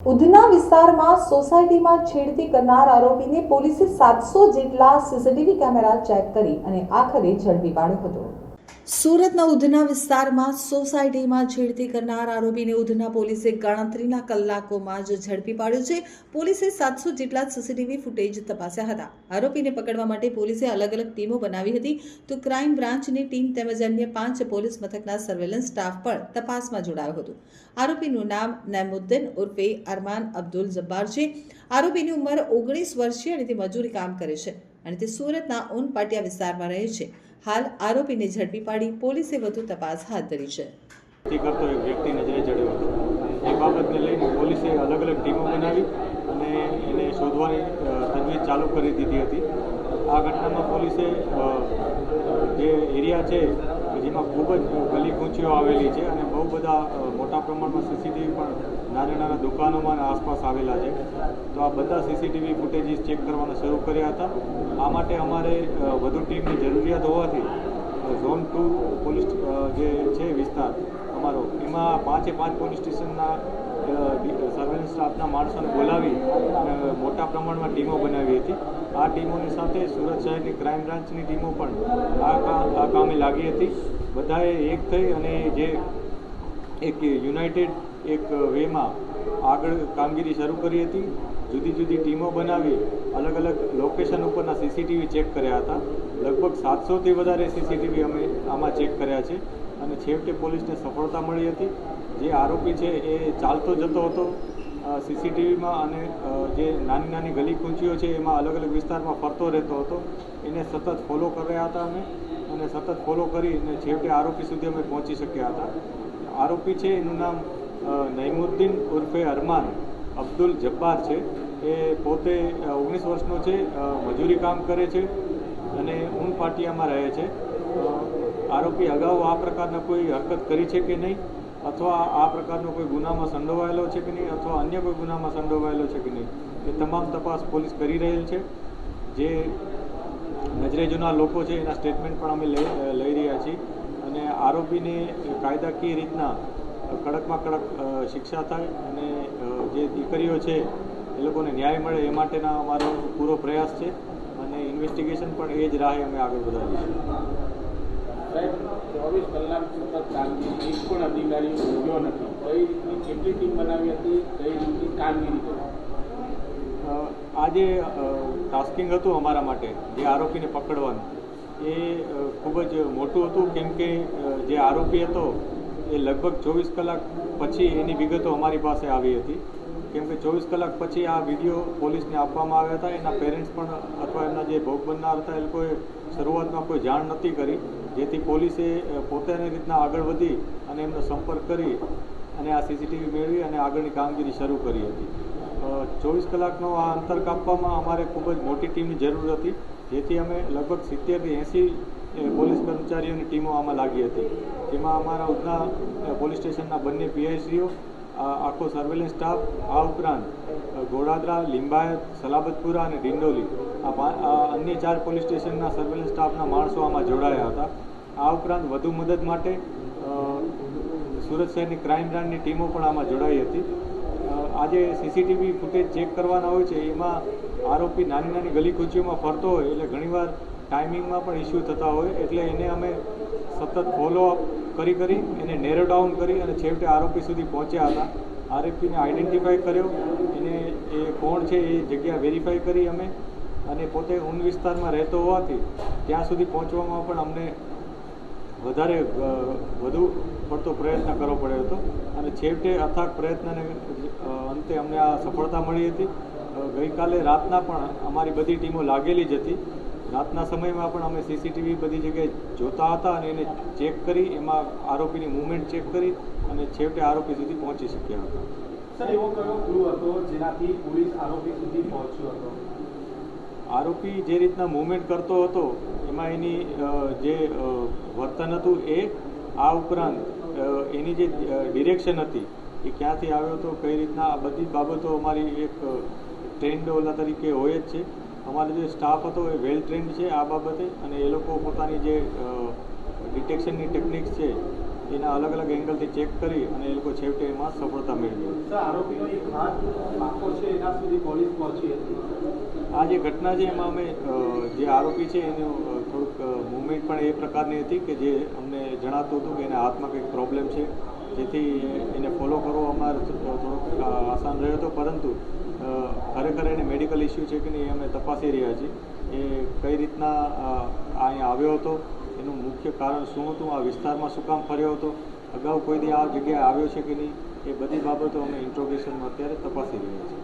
ઉધના વિસ્તારમાં સોસાયટીમાં છેડતી કરનાર આરોપીને પોલીસે સાતસો જેટલા સીસીટીવી કેમેરા ચેક કરી અને આખરે ઝડપી પાડ્યો હતો. સુરતના ઉધના વિસ્તારમાં સોસાયટીમાં છેડતી કરનાર આરોપીને ઉધના પોલીસે ગણતરીના કલાકોમાં જ ઝડપી પાડ્યો છે. પોલીસે સાતસો જેટલા સીસીટીવી ફૂટેજ તપાસ્યા હતા. આરોપીને પકડવા માટે પોલીસે અલગ અલગ ટીમો બનાવી હતી. તો ક્રાઇમ બ્રાન્ચની ટીમ તેમજ અન્ય પાંચ પોલીસ મથકના સર્વેલન્સ સ્ટાફ પણ તપાસમાં જોડાયો હતો. આરોપીનું નામ નૈમુદ્દીન ઉર્ફે અરમાન અબ્દુલ જબ્બાર છે. આરોપીની ઉંમર ઓગણીસ વર્ષ છે અને તે મજૂરી કામ કરે છે અને તે સુરતના ઉન પાટિયા વિસ્તારમાં રહે છે. હાલ આરોપીને ઝડપી પાડી પોલીસે વધુ તપાસ હાથ ધરી છે. કરતો એક વ્યક્તિ નજરે ચડ્યો હતો. એ બાબતને લઈને પોલીસે અલગ અલગ ટીમો બનાવી અને એને શોધવાની તજવીજ ચાલુ કરી દીધી હતી. આ ઘટનામાં પોલીસે જે એરિયા છે જેમાં ખૂબ જ ગલી કૂંચીઓ આવેલી છે અને બહુ બધા મોટા પ્રમાણમાં સીસીટીવી પણ નાના નાના દુકાનોમાં આસપાસ આવેલા છે. તો આ બધા સીસીટીવી ફૂટેજીસ ચેક કરવાના શરૂ કર્યા હતા. આ માટે અમારે વધુ ટીમની જરૂરિયાત હોવાથી ઝોન ટુ પોલીસ જે છે વિસ્તાર, અમારો, એમાં પાંચે પાંચ પોલીસ સ્ટેશનના સર્વેલન્સ સ્ટાફના માણસોને બોલાવી મોટા પ્રમાણમાં ટીમો બનાવી હતી. આ ટીમોની સાથે સુરત શહેરની ક્રાઇમ બ્રાન્ચની ટીમો પણ આ કામ કામે લાગી હતી. બધાએ એક થઈ અને જે એક યુનાઇટેડ એક વેમાં આગળ કામગીરી શરૂ કરી હતી. જુદી જુદી ટીમો બનાવી, અલગ અલગ લોકેશન ઉપરના સીસીટીવી ચેક કર્યા હતા. લગભગ સાતસોથી વધારે સીસીટીવી અમે આમાં ચેક કર્યા છે અને છેવટે પોલીસને સફળતા મળી હતી. જે આરોપી છે એ ચાલતો જતો હતો. સીસીટીવીમાં અને જે નાની નાની ગલી કૂંચીઓ છે એમાં અલગ અલગ વિસ્તારમાં ફરતો રહેતો હતો. એને સતત ફોલો કર્યા હતા અમે. અને સતત ફોલો કરી અને છેવટે આરોપી સુધી અમે પહોંચી શક્યા હતા. આરોપી છે, એનું નામ નઈમુદ્દીન ઉર્ફે અરમાન અબ્દુલ જબ્બાર છે. એ પોતે ઓગણીસ વર્ષનો છે મજૂરી કામ કરે છે અને ઊન પાટિયામાં રહે છે. આરોપી અગાઉ આ પ્રકારના કોઈ હરકત કરી છે કે નહીં? અથવા આ પ્રકારનો કોઈ ગુનામાં સંડોવાયેલો છે કે નહીં? અથવા અન્ય કોઈ ગુનામાં સંડોવાયેલો છે કે નહીં? એ તમામ તપાસ પોલીસ કરી રહેલ છે. જે નજરે જોનાર લોકો છે એના સ્ટેટમેન્ટ પણ અમે લઈ લઈ રહ્યા છીએ. અને આરોપીને કાયદાકીય રીતના કડકમાં કડક શિક્ષા થાય અને જે દીકરીઓ છે એ લોકોને ન્યાય મળે એ માટેના અમારો પૂરો પ્રયાસ છે. અને ઇન્વેસ્ટિગેશન પણ એ જ રાહે અમે આગળ વધારીશું સાહેબ નથી ટાસ્કિંગ હતું અમારા માટે, જે આરોપીને પકડવાનું. એ ખૂબ જ મોટું હતું, કેમ કે જે આરોપી હતો, એ લગભગ ચોવીસ કલાક પછી એની વિગતો અમારી પાસે આવી હતી. કેમ કે ચોવીસ કલાક પછી આ વીડિયો પોલીસને આપવામાં આવ્યા હતા. એના પેરેન્ટ્સ પણ અથવા એમના જે ભોગ બનનાર હતા, એ લોકોએ શરૂઆતમાં કોઈ જાણ નહોતી કરી. જેથી પોલીસે પોતાની રીતના આગળ વધી અને એમનો સંપર્ક કરી અને આ સીસીટીવી મેળવી અને આગળની કામગીરી શરૂ કરી હતી. ચોવીસ કલાકનો આ અંતર કાપવામાં અમારે ખૂબ જ મોટી ટીમની જરૂર હતી. જેથી અમે લગભગ સિત્તેરથી એંસી પોલીસ કર્મચારીઓની ટીમો આમાં લાગી હતી. જેમાં અમારા ઉધના પોલીસ સ્ટેશનના બંને પીઆઈસીઓ આખો સર્વેલન્સ સ્ટાફ આ ઉપરાંત ગોડાદરા, લિંબાયત, સલાબતપુરા અને ડિંડોલી, આ અન્ય ચાર પોલીસ સ્ટેશનના સર્વેલન્સ સ્ટાફના માણસો આમાં જોડાયા હતા. આ ઉપરાંત વધુ મદદ માટે સુરત શહેરની ક્રાઇમ બ્રાન્ચની ટીમો પણ આમાં જોડાઈ હતી. આજે સીસીટીવી ફૂટેજ ચેક કરવાના હોય છે, એમાં આરોપી નાની નાની ગલી કૂચીઓમાં ફરતો હોય, એટલે ઘણીવાર ટાઈમિંગમાં પણ ઇસ્યુ થતા હોય, એટલે એને અમે સતત ફોલોઅપ કરી કરી એને નેરો ડાઉન કરી અને છેવટે આરોપી સુધી પહોંચ્યા હતા. આરોપીને આઈડેન્ટિફાઈ કર્યો. એને એ કોણ છે એ જગ્યા વેરીફાઈ કરી અમે અને પોતે ઊન વિસ્તારમાં રહેતો હોવાથી ત્યાં સુધી પહોંચવામાં પણ અમને વધારે વધુ પડતો પ્રયત્ન કરવો પડ્યો હતો. અને છેવટે અથાગ પ્રયત્નને અંતે અમને આ સફળતા મળી હતી. ગઈકાલે રાતના પણ અમારી બધી ટીમો લાગેલી જ હતી. રાતના સમયમાં પણ અમે સીસીટીવી બધી જગ્યાએ જોતા હતા અને એને ચેક કરી, એમાં આરોપીની મૂવમેન્ટ ચેક કરી અને છેવટે આરોપી સુધી પહોંચી શક્યા હતા. સર, એવો કયો ક્લુ હતો જેનાથી પોલીસ આરોપી સુધી પહોંચ્યો હતો? આરોપી જે રીતના મૂવમેન્ટ કરતો હતો, એમાં એની જે વર્તન હતું એ, આ ઉપરાંત એની જે ડિરેક્શન હતી, એ ક્યાંથી આવ્યો હતો, કઈ રીતના, આ બધી બાબતો અમારી એક ટ્રેન્ડ ઓલા તરીકે હોય જ છે. અમારો જે સ્ટાફ હતો એ વેલ ટ્રેન્ડ છે આ બાબતે, અને એ લોકો પોતાની જે ડિટેક્શનની ટેકનિક્સ છે, એના અલગ અલગ એંગલથી ચેક કરી, અને એ લોકો છેવટે એમાં સફળતા મેળવી. આરોપીનો એક હાથ છે, એના સુધી પોલીસ પહોંચી હતી. આ જે ઘટના છે, એમાં અમે જે આરોપી છે, એનું થોડુંક મુવમેન્ટ પણ એ પ્રકારની હતી કે જે અમને જણાતું હતું કે એના હાથમાં કંઈક પ્રોબ્લેમ છે, જેથી એને ફોલો કરવો અમારે થોડોક આસાન રહ્યો હતો. પરંતુ ખરેખર એને મેડિકલ ઇસ્યુ છે કે નહીં, અમે તપાસી રહ્યા છીએ. એ કઈ રીતના અહીંયા આવ્યો હતો, એનું મુખ્ય કારણ શું હતું, આ વિસ્તારમાં શું કામ ફર્યો હતો, અગાઉ કોઈ દી આ જગ્યાએ આવ્યો છે કે નહીં, એ બધી બાબતો અમે ઇન્ટ્રોગેશનમાં અત્યારે તપાસી રહ્યા છીએ.